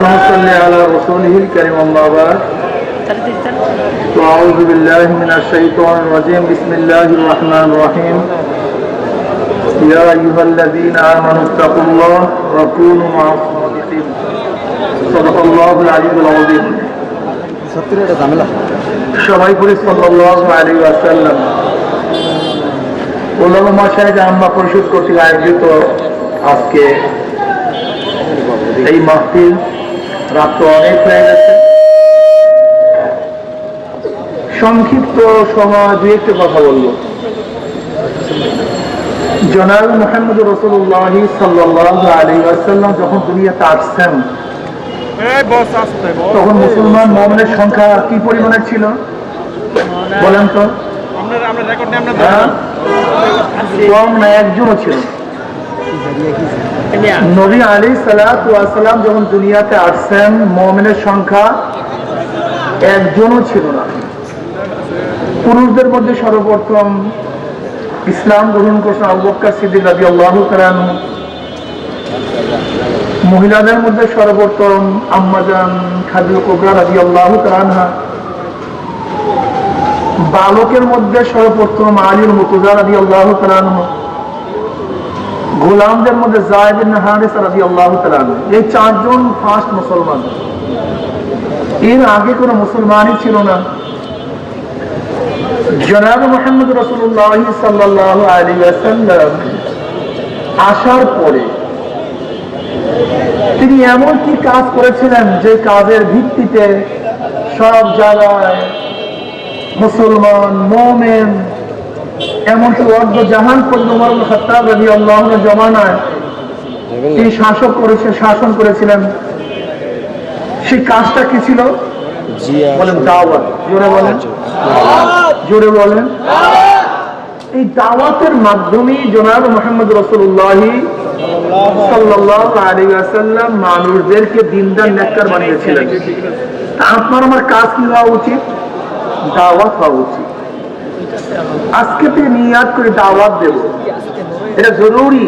اللهم صل على رسوله الكريم أما بعد وأعوذ بالله من الشيطان الرجيم بسم الله الرحمن الرحيم يا أيها الذين آمنوا اتقوا الله وكونوا مع الصادقين صدق الله العلي العظيم সত্যি এটা ঝামেলা সবাই করি সাল্লাল্লাহু আলাইহি ওয়াসাল্লাম ওলামা মাসায় আম্মা পরিষদ কর্তৃক আয়োজিত আজকে এই মাহফিল রাত তো অনেক হয়ে গেছে। সংক্ষিপ্ত সময় দুই একটা কথা বলব জনাব মোহাম্মদ রসুল্লাহ সাল্লাহ আলী আসাল্লাম যখন দুনিয়াতে আসছেন তখন মুসলমান মোহাম্মদের সংখ্যা কি পরিমাণে ছিল? বলেন তো। হ্যাঁ? কম না একজনও ছিল। নবী আলী সালাম যখন দুনিয়াতে আসছেন মোহামেনের সংখ্যা একজনও ছিল না। পুরুষদের মধ্যে সর্বপ্রথম ইসলাম গ্রহণ করছেন সিদ্দিক আল্লাহ মহিলাদের মধ্যে সর্বপ্রথম আম্মাজান খাদিল কোবরা রাজি আল্লাহ তালানহা বালকের মধ্যে সর্বপ্রথম আলীর মুতুজা রাজি আল্লাহ তালানহা গোলামদের মধ্যে এই চারজন ফার্স্ট মুসলমান। এর আগে কোনো মুসলমানই ছিল না। জনাব মোহাম্মদ রসুল্লাহ সাল্লাহ আসার পরে তিনি এমন কি কাজ করেছিলেন যে কাজের ভিত্তিতে সব জায়গায় মুসলমান, মোমেন এমনকি অর্ধ জাহান ইবনে খাত্তাব রাদিয়াল্লাহু আনহু জমানায় তিনি শাসক করেছে শাসন করেছিলেন। সেই কাজটা কি ছিল? বলেন দাওয়াত। জোরে বলেন। জোরে বলেন। এই দাওয়াতের মাধ্যমেই জনাব মোহাম্মদ রসুল্লাহি ওয়াসাল্লাম মানুষদেরকে দিনদার নেককার বানিয়েছিলেন। আপনার আমার কাজ কি হওয়া উচিত? দাওয়াত হওয়া উচিত। আজকে থেকে নিয়াদ করে দাওয়াত দেব। এটা জরুরি।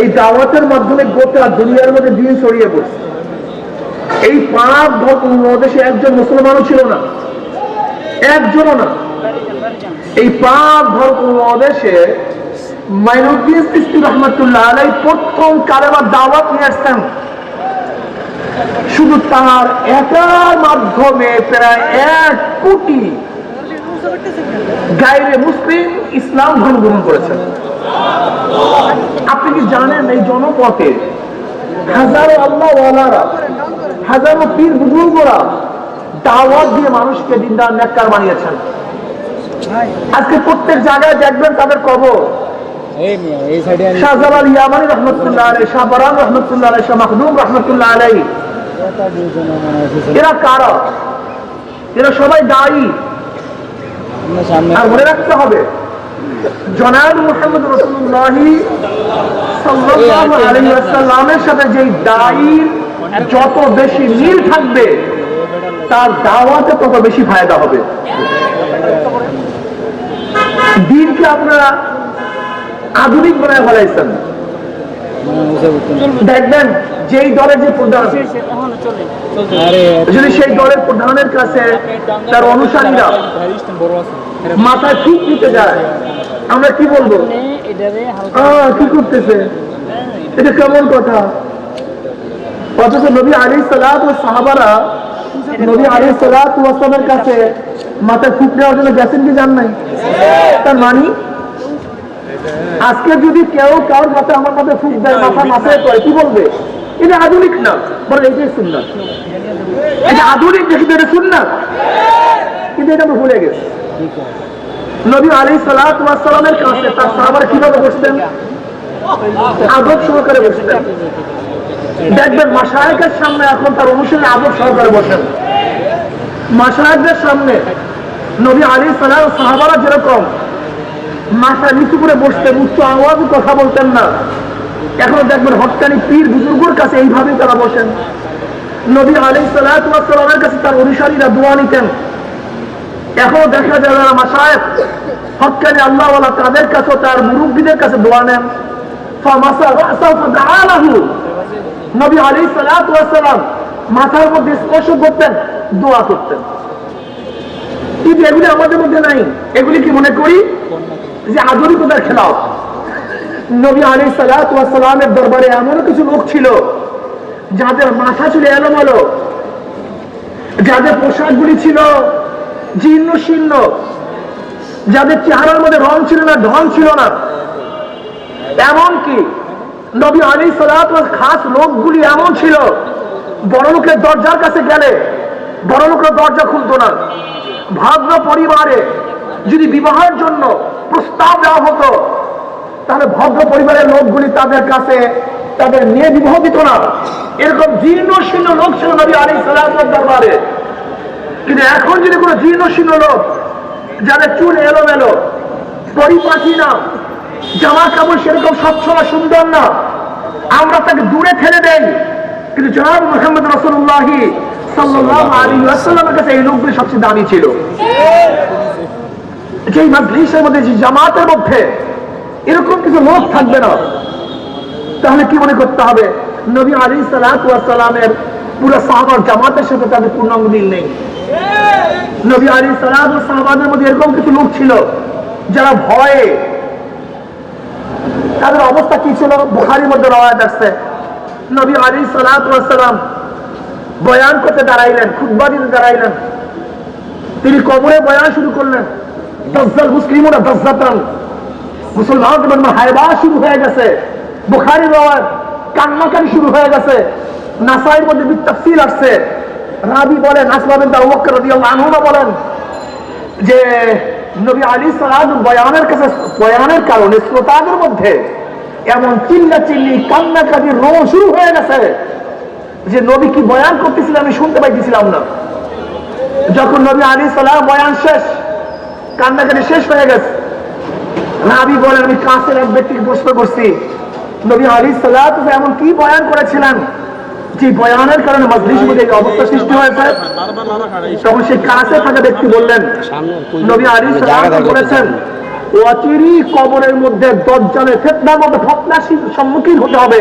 এই দাওয়াতের মাধ্যমে গোটা দুনিয়ার মধ্যে দিন ছড়িয়ে পড়ছে। এই পাঁচ ধর্ম দেশে একজন মুসলমানও ছিল না। একজনও না। এই পাঁচ ধর্ম দেশে মাইনুদ্দিন সিস্তি রহমতুল্লাহ আলাই প্রথম কালেমার দাওয়াত নিয়ে আসতেন। শুধু তার একার মাধ্যমে প্রায় এক কোটি গাইরে মুসলিম ইসলাম ধর্ম গ্রহণ করেছেন। আপনি কি জানেন এই জনপথে হাজারো আল্লাহ হাজারো পীর বুজুর্গরা দাওয়াত দিয়ে মানুষকে দিনদার নেককার বানিয়েছেন। আজকে প্রত্যেক জায়গায় দেখবেন তাদের কবর। এই মিয়া এই সাইডে আমি শাহজালাল ইয়ামানি রহমতুল্লাহ আলাই শাহ রহমতুল্লাহ আলাই শাহ মাহদুম রহমতুল্লাহ আলাই এটা দুজন এরা কারা? এরা সবাই দায়ী। আর মনে রাখতে হবে জনাব মুহাম্মদ রসুল্লাহি সাথে যেই দায়ীর যত বেশি মিল থাকবে তার দাওয়াতে তত বেশি ফায়দা হবে। দিনকে আপনারা আধুনিক বানায় ফেলাইছেন। দেখবেন যেই দলের যে প্রধান যদি সেই দলের প্রধানের কাছে তার অনুসারীরা মাথায় ঠিক দিতে যায় আমরা কি বলব? কি করতেছে? এটা কেমন কথা? অথচ নবী আলী সালাত ও সাহাবারা নবী আলী সালাত কাছে মাথায় ফুক নেওয়ার জন্য গেছেন কি জান নাই? তার মানি আজকে যদি কেউ কারোর মাথায় আমার মাথায় ফুক দেয় মাথা মাথায় পড়ে কি বলবে? এটা আধুনিক না। বলে এটাই শুননা এটা আধুনিক দেখি তো এটা শুননা কিন্তু এটা আমরা ভুলে গেছি। নবী আলী সালামের কাছে তার সাহাবার কীভাবে বসতেন? আদব সহকারে বসতেন। দেখবেন মাসায়কের সামনে এখন তার অনুসারে আদব সহকারে বসেন। মাসায়কদের সামনে নবী আলী সালাম সাহাবারা যেরকম মাথা নিচু করে বসতেন, উচ্চ আওয়াজে কথা বলতেন না। এখন দেখবেন হটকানি পীর বুজুর্গর কাছে এইভাবেই তারা বসেন। নবী আলী সালামের কাছে তার অনুসারীরা দোয়া নিতেন। এখনও দেখা যায় যারা মাসায়েক হকানি আল্লাহওয়ালা তাদের কাছে তার মুরব্বীদের কাছে দোয়া নেন। আমাদের মধ্যে নাই। এগুলি কি মনে করি? যে আধুনিকতার খেলাও নবী আলী সালামের দরবারে এমনও কিছু লোক ছিল, যাদের মাথা ছিল এলোমেলো, যাদের পোশাকগুলি ছিল জীর্ণ শীর্ণ, যাদের চেহারার মধ্যে রং ছিল না, ঢং ছিল না। এমন কি নবী আলী সালাত খাস লোকগুলি এমন ছিল, বড় লোকের দরজার কাছে গেলে বড় লোকের দরজা খুলতো না। ভদ্র পরিবারে যদি বিবাহের জন্য প্রস্তাব দেওয়া হতো তাহলে ভদ্র পরিবারের লোকগুলি তাদের কাছে তাদের মেয়ে বিবাহ দিত না। এরকম জীর্ণ শীর্ণ লোক ছিল নবী আলী সালামের দরবারে। কিন্তু এখন যদি কোনো জীর্ণ শীর্ণ লোক, যাদের চুল এলোমেলো, পরিপাটি না, জামা কাপড় সেরকম স্বচ্ছ না সুন্দর না, আমরা তাকে দূরে ঠেলে দেই। কিন্তু জনাব মোহাম্মদ রসুল্লাহি সবচেয়ে দামি ছিল। যে জামাতের মধ্যে এরকম কিছু লোক থাকবে না। তাহলে কি মনে করতে হবে? নবী আলী সালামের পুরো সাহাবার জামাতের সাথে তাদের পূর্ণাঙ্গ মিল নেই। নবী আলী সালাম সাহাবাদের মধ্যে এরকম কিছু লোক ছিল, যারা ভয়ে তাদের অবস্থা কি ছিল? বুখারির মধ্যে রওয়ায়াত আসছে। নবী আলী সালাম বয়ান করতে দাঁড়াইলেন, খুতবা দিতে দাঁড়াইলেন। তিনি কবরে বয়ান শুরু করলেন। দজ্জাল মুসলিমরা দজ্জাতান। মুসলমান এবং হায়বা শুরু হয়ে গেছে। বুখারি রওয়ায়াত কান্নাকারি শুরু হয়ে গেছে। নাসাইয়ের মধ্যে বিত্তাফসিল আসছে। রাবি বলেন, আসমা বিন আবু বকর রাদিয়াল্লাহু আনহু বলেন যে, নবী আলী সালাম বয়ানের কাছে, বয়ানের কারণে শ্রোতাদের মধ্যে এমন চিল্লা চিল্লি কান্নাকাটির রো শুরু হয়ে গেছে যে, নবী কি বয়ান করতেছিল আমি শুনতে পাইতেছিলাম না। যখন নবী আলী সালাম বয়ান শেষ, কান্নাকাটি শেষ হয়ে গেছে। রাবি বলেন, আমি কাছের এক ব্যক্তিকে প্রশ্ন করছি, নবী আলী সালাত এমন কি বয়ান করেছিলেন? যে বয়ানের কারণে মজলিস মধ্যে অবস্থা সৃষ্টি হয়েছে? তখন সেই কাছে থাকা ব্যক্তি বললেন, নবী আলী সালাম বলেছেন? অচিরি কবরের মধ্যে ফেতনার মধ্যে সম্মুখীন হতে হবে।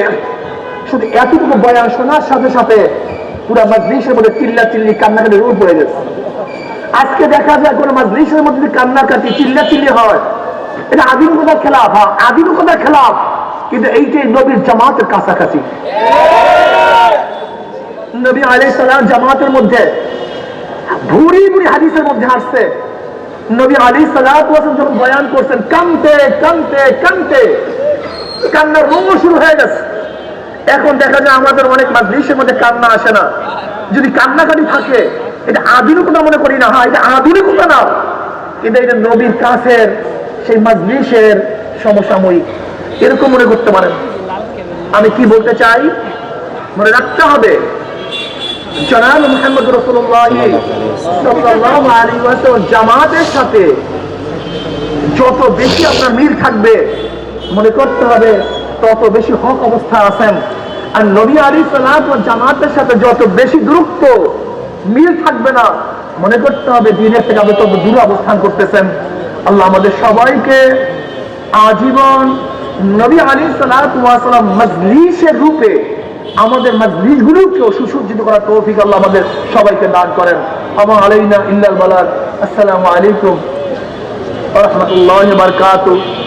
শুধু এতটুকু বয়ান শোনার সাথে সাথে পুরো মজলিসের মধ্যে চিল্লা চিল্লি কান্নাকাটি রূপ গেছে। আজকে দেখা যায় কোনো মজলিসের মধ্যে কান্নাকাটি চিল্লা চিল্লি হয় এটা আধুনিকতার খেলাফ হ্যাঁ? আধুনিকতার খেলাফ? কিন্তু এইটাই নবীর জামাতের কাছাকাছি। নবী আলাই সালাম জামাতের মধ্যে। ভুরি ভুরি হাদিসের মধ্যে আসছে। নবী আলী সালাম যখন বয়ান করছেন, কানতে কানতে কানতে, কান্নার রঙ শুরু হয়ে গেছে। এখন দেখা যায় আমাদের অনেক মাজলিসের মধ্যে কান্না আসে না। যদি কান্নাকাটি থাকে, এটা আধুনিকতা মনে করি না হ্যাঁ এটা আধুনিকতা না। কিন্তু এটা নবীর কাছের সেই মাজলিসের সমসাময়িক। এরকম মনে করতে পারেন। আমি কি বলতে চাই? মনে রাখতে হবে, জনাব মোহাম্মদ জামাতের সাথে যত বেশি আপনার মিল থাকবে, মনে করতে হবে তত বেশি হক অবস্থা আছেন। আর নবী আলী সালাম জামাতের সাথে যত বেশি দূরত্ব, মিল থাকবে না, মনে করতে হবে দিনের থেকে আপনি তত দূরে অবস্থান করতেছেন। আল্লাহ আমাদের সবাইকে আজীবন নবী আলী সালাম মজলিসের রূপে, আমাদের মজলিস গুলোকেও সুসজ্জিত করার তৌফিক আল্লাহ আমাদের সবাইকে দান করেন। আমার আলাইনা ইল্লাল বালার আসসালামু আলাইকুম। রহমতুল্লাহ বারাকাতুহু।